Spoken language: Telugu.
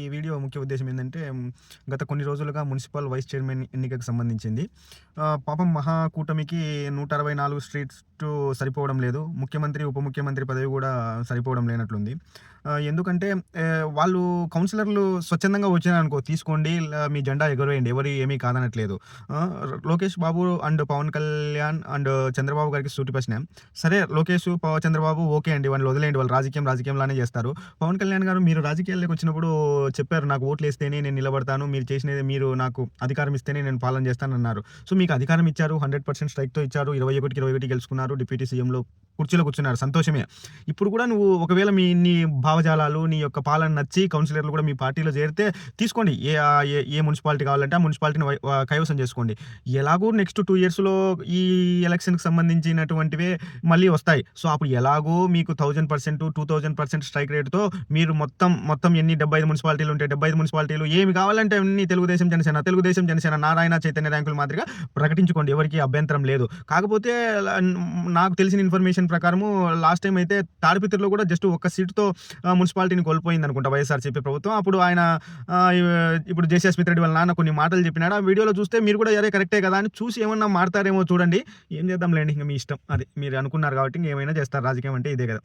ఈ వీడియో ముఖ్య ఉద్దేశం ఏంటంటే గత కొన్ని రోజులుగా మున్సిపల్ వైస్ చైర్మన్ ఎన్నికకు సంబంధించింది. పాపం మహాకూటమికి నూట అరవై నాలుగు స్ట్రీట్స్ సరిపోవడం లేదు. ముఖ్యమంత్రి ఉప ముఖ్యమంత్రి పదవి కూడా సరిపోవడం లేనట్లుంది. ఎందుకంటే వాళ్ళు కౌన్సిలర్లు స్వచ్ఛందంగా వచ్చినారనుకో తీసుకోండి మీ జెండా ఎగరవేయండి ఎవరు ఏమీ కాదనట్లేదు. లోకేష్ బాబు అండ్ పవన్ కళ్యాణ్ అండ్ చంద్రబాబు గారికి సూటి ప్రశ్న. సరే లోకేష్ పవ చంద్రబాబు ఓకే అండి వాళ్ళు వదిలేయండి వాళ్ళు రాజకీయం రాజకీయంలానే చేస్తారు. పవన్ కళ్యాణ్ గారు మీరు రాజకీయాల్లోకి వచ్చినప్పుడు చెప్పారు నాకు ఓట్లు వేస్తేనే నేను నిలబడతాను. మీరు చేసినది మీరు నాకు అధికారం ఇస్తేనే నేను పాలన చేస్తాను అన్నారు సో మీకు అధికారం ఇచ్చారు హండ్రెడ్ పర్సెంట్ స్ట్రైక్తో ఇచ్చారు ఇరవై ఒకటికి ఇరవై ఒకటి గెలుచుకున్నారు డిప్యూటీ సీఎంలో కుర్చీలో కూర్చున్నారు. సంతోషమే. ఇప్పుడు కూడా నువ్వు ఒకవేళ మీ నీ భావజాలాలు నీ యొక్క పాలన నచ్చి కౌన్సిలర్లు కూడా మీ పార్టీలో చేరితే తీసుకోండి. ఏ ఏ- మున్సిపాలిటీ కావాలంటే ఆ మున్సిపాలిటీని వై- కైవసం చేసుకోండి. ఎలాగో నెక్స్ట్ టూ ఇయర్స్లో ఈ ఎలక్షన్కి సంబంధించినటువంటివే మళ్ళీ వస్తాయి. సో అప్పుడు ఎలాగో మీకు thousand percent two thousand percent strike రేట్తో మీరు మొత్తం మొత్తం ఎన్ని డెబ్బై ఐదు మున్సిపాలిటీలు ఉంటాయి డెబ్బై ఐదు మున్సిపాలిటీలు ఏమి కావాలంటే అన్ని తెలుగుదేశం జనసేన తెలుగుదేశం జనసేన నారాయణ చైతన్య ర్యాంకులు మాదిరిగా ప్రకటించుకోండి. ఎవరికి అభ్యంతరం లేదు. కాకపోతే నాకు తెలిసిన ఇన్ఫర్మేషన్ ప్రకారము లాస్ట్ టైం అయితే తాడిపిత్రిలో కూడా జస్ట్ ఒక్క సీటుతో మున్సిపాలిటీని కోల్పోయింది అనుకుంటా వైఎస్ఆర్సీపీ ప్రభుత్వం. అప్పుడు ఆయన ఇప్పుడు జేసీ స్మిత్ రెడ్డి వాళ్ళ నాన్న కొన్ని మాటలు చెప్పినాడు. ఆ వీడియోలో చూస్తే మీరు కూడా అరే కరెక్టే కదా అని చూసి ఏమన్నా మారుతారేమో చూడండి. ఏం చేద్దాం లేండి ఇంకా మీ ఇష్టం. అది మీరు అనుకున్నారు కాబట్టి ఇంకేమైనా చేస్తారు. రాజకీయం అంటే ఇదే కదా.